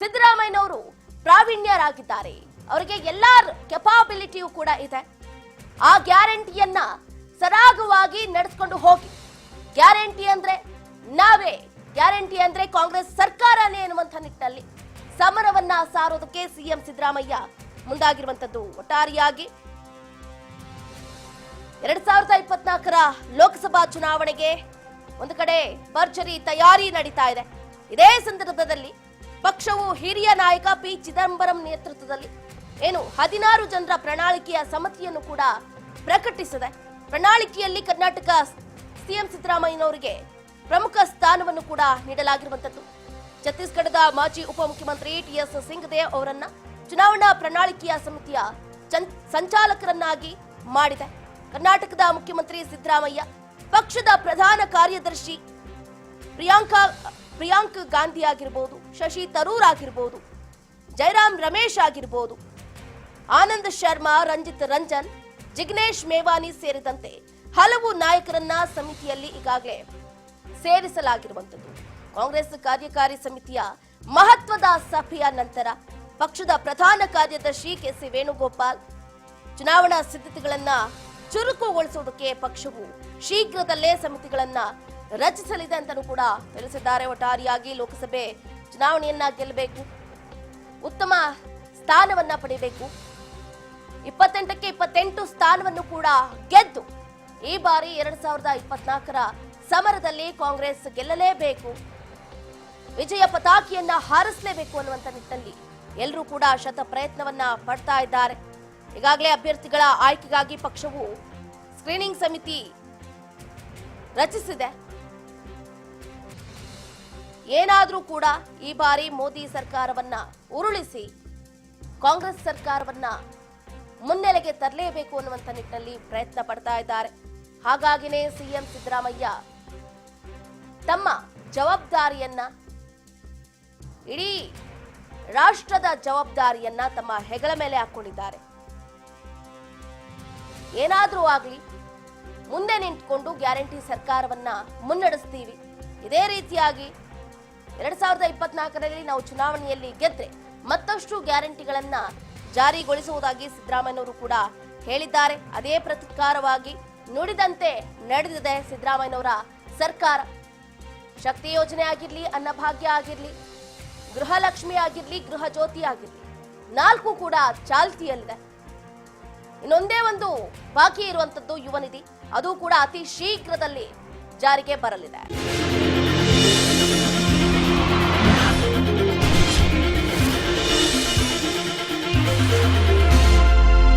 ಸಿದ್ದರಾಮಯ್ಯನವರು ಪ್ರಾವೀಣ್ಯರಾಗಿದ್ದಾರೆ. ಅವರಿಗೆ ಎಲ್ಲ ಕೆಪಾಬಿಲಿಟಿಯೂ ಕೂಡ ಇದೆ. ಆ ಗ್ಯಾರಂಟಿಯನ್ನ ಸರಾಗವಾಗಿ ನಡೆಸ್ಕೊಂಡು ಹೋಗಿ. ಗ್ಯಾರಂಟಿ ಅಂದ್ರೆ ನಾವೇ. ಗ್ಯಾರಂಟಿ ಅಂದ್ರೆ ಕಾಂಗ್ರೆಸ್ ಸರ್ಕಾರನೇ ಎನ್ನುವಂತ ನಿಟ್ಟಿನಲ್ಲಿ ಸಮರವನ್ನ ಸಾರೋದಕ್ಕೆ ಸಿಎಂ ಸಿದ್ದರಾಮಯ್ಯ ಮುಂದಾಗಿರುವಂತದ್ದು ಒಟ್ಟಾರೆಯಾಗಿ ಎರಡ್ ಸಾವಿರದ ಇಪ್ಪತ್ನಾಲ್ಕರ ಲೋಕಸಭಾ ಚುನಾವಣೆಗೆ ಒಂದು ಕಡೆ ಭರ್ಜರಿ ತಯಾರಿ ನಡೀತಾ ಇದೆ. ಇದೇ ಸಂದರ್ಭದಲ್ಲಿ ಪಕ್ಷವು ಹಿರಿಯ ನಾಯಕ ಪಿ. ಚಿದಂಬರಂ ನೇತೃತ್ವದಲ್ಲಿ ಏನು ಹದಿನಾರು ಜನರ ಪ್ರಣಾಳಿಕೆಯ ಸಮಿತಿಯನ್ನು ಕೂಡ ಪ್ರಕಟಿಸಿದೆ. ಪ್ರಣಾಳಿಕೆಯಲ್ಲಿ ಕರ್ನಾಟಕ ಸಿಎಂ ಸಿದ್ದರಾಮಯ್ಯನವರಿಗೆ ಪ್ರಮುಖ ಸ್ಥಾನವನ್ನು ಕೂಡ ನೀಡಲಾಗಿರುವಂತದ್ದು ಛತ್ತೀಸ್ಗಢದ ಮಾಜಿ ಉಪಮುಖ್ಯಮಂತ್ರಿ ಟಿ ಟಿಎಸ್ ಸಿಂಗ್ದೇವ್ ಅವರನ್ನ ಚುನಾವಣಾ ಪ್ರಣಾಳಿಕೆಯ ಸಮಿತಿಯ ಸಂಚಾಲಕರನ್ನಾಗಿ ಮಾಡಿದೆ. ಕರ್ನಾಟಕದ ಮುಖ್ಯಮಂತ್ರಿ ಸಿದ್ದರಾಮಯ್ಯ, ಪಕ್ಷದ ಪ್ರಧಾನ ಕಾರ್ಯದರ್ಶಿ ಪ್ರಿಯಾಂಕಾ, ಪ್ರಿಯಾಂಕ್ ಗಾಂಧಿ ಆಗಿರ್ಬೋದು ಶಶಿ ತರೂರ್ ಆಗಿರ್ಬೋದು ಜಯರಾಮ್ ರಮೇಶ್ ಆಗಿರ್ಬೋದು, ಆನಂದ್ ಶರ್ಮಾ, ರಂಜಿತ್ ರಂಜನ್, ಜಿಗ್ನೇಶ್ ಮೇವಾನಿ ಸೇರಿದಂತೆ ಹಲವು ನಾಯಕರನ್ನ ಸಮಿತಿಯಲ್ಲಿ ಈಗಾಗಲೇ ಸೇರಿಸಲಾಗಿರುವಂಥದ್ದು. ಕಾಂಗ್ರೆಸ್ ಕಾರ್ಯಕಾರಿ ಸಮಿತಿಯ ಮಹತ್ವದ ಸಭೆಯ ನಂತರ ಪಕ್ಷದ ಪ್ರಧಾನ ಕಾರ್ಯದರ್ಶಿ ಕೆ ಸಿ ವೇಣುಗೋಪಾಲ್ ಚುನಾವಣಾ ಸಿದ್ಧತೆಗಳನ್ನ ಚುರುಕುಗೊಳಿಸುವುದಕ್ಕೆ ಪಕ್ಷವು ಶೀಘ್ರದಲ್ಲೇ ಸಮಿತಿಗಳನ್ನ ರಚಿಸಲಿದೆ ಅಂತಲೂ ಕೂಡ ತಿಳಿಸಿದ್ದಾರೆ. ಒಟ್ಟಾರಿಯಾಗಿ ಲೋಕಸಭೆ ಚುನಾವಣೆಯನ್ನ ಗೆಲ್ಲಬೇಕು, ಉತ್ತಮ ಸ್ಥಾನವನ್ನ ಪಡಿಬೇಕು. ಇಪ್ಪತ್ತೆಂಟಕ್ಕೆ ಇಪ್ಪತ್ತೆಂಟು ಸ್ಥಾನವನ್ನು ಕೂಡ ಗೆದ್ದು ಈ ಬಾರಿ ಎರಡ್ ಸಾವಿರದ ಇಪ್ಪತ್ನಾಲ್ಕರ ಸಮರದಲ್ಲಿ ಕಾಂಗ್ರೆಸ್ ಗೆಲ್ಲಲೇಬೇಕು. ವಿಜಯ ಪತಾಕಿಯನ್ನ ಹಾರಿಸಲೇಬೇಕು ಅನ್ನುವಂತ ನಿಟ್ಟಿನಲ್ಲಿ ಎಲ್ಲರೂ ಕೂಡ ಶತ ಪ್ರಯತ್ನವನ್ನ ಪಡ್ತಾ ಇದ್ದಾರೆ. ಈಗಾಗಲೇ ಅಭ್ಯರ್ಥಿಗಳ ಆಯ್ಕೆಗಾಗಿ ಪಕ್ಷವು ಸ್ಕ್ರೀನಿಂಗ್ ಸಮಿತಿ ರಚಿಸಿದೆ. ಏನಾದ್ರೂ ಕೂಡ ಈ ಬಾರಿ ಮೋದಿ ಸರ್ಕಾರವನ್ನ ಉರುಳಿಸಿ ಕಾಂಗ್ರೆಸ್ ಸರ್ಕಾರವನ್ನ ಮುನ್ನೆಲೆಗೆ ತರಲೇಬೇಕು ಅನ್ನುವಂಥ ನಿಟ್ಟಿನಲ್ಲಿ ಪ್ರಯತ್ನ ಪಡ್ತಾ ಇದ್ದಾರೆ. ಹಾಗಾಗಿನೇ ಸಿಎಂ ಸಿದ್ದರಾಮಯ್ಯ ತಮ್ಮ ಜವಾಬ್ದಾರಿಯನ್ನ ಇಡೀ ರಾಷ್ಟ್ರದ ಜವಾಬ್ದಾರಿಯನ್ನ ತಮ್ಮ ಹೆಗಲ ಮೇಲೆ ಹಾಕೊಂಡಿದ್ದಾರೆ. ಏನಾದರೂ ಆಗಲಿ ಮುಂದೆ ನಿಂತ್ಕೊಂಡು ಗ್ಯಾರಂಟಿ ಸರ್ಕಾರವನ್ನ ಮುನ್ನಡೆಸ್ತೀವಿ. ಇದೇ ರೀತಿಯಾಗಿ ಎರಡ್ ಸಾವಿರದ ಇಪ್ಪತ್ನಾಲ್ಕರಲ್ಲಿ ನಾವು ಚುನಾವಣೆಯಲ್ಲಿ ಗೆದ್ರೆ ಮತ್ತಷ್ಟು ಗ್ಯಾರಂಟಿಗಳನ್ನ ಜಾರಿಗೊಳಿಸುವುದಾಗಿ ಸಿದ್ದರಾಮಯ್ಯನವರು ಕೂಡ ಹೇಳಿದ್ದಾರೆ. ಅದೇ ಪ್ರತಿಕಾರವಾಗಿ ನುಡಿದಂತೆ ನಡೆದಿದೆ ಸಿದ್ದರಾಮಯ್ಯನವರ ಸರ್ಕಾರ. ಶಕ್ತಿ ಯೋಜನೆ ಆಗಿರ್ಲಿ, ಅನ್ನಭಾಗ್ಯ ಆಗಿರ್ಲಿ, ಗೃಹಲಕ್ಷ್ಮಿ ಆಗಿರ್ಲಿ ಗೃಹ ಜ್ಯೋತಿ ಆಗಿರ್ಲಿ, ನಾಲ್ಕು ಕೂಡ ಚಾಲ್ತಿಯಲ್ಲಿದೆ. ಇನ್ನೊಂದೇ ಒಂದು ಬಾಕಿ ಇರುವಂತದ್ದು ಯುವ ನಿಧಿ. ಅದು ಕೂಡ ಅತಿ ಶೀಘ್ರದಲ್ಲಿ ಜಾರಿಗೆ ಬರಲಿದೆ.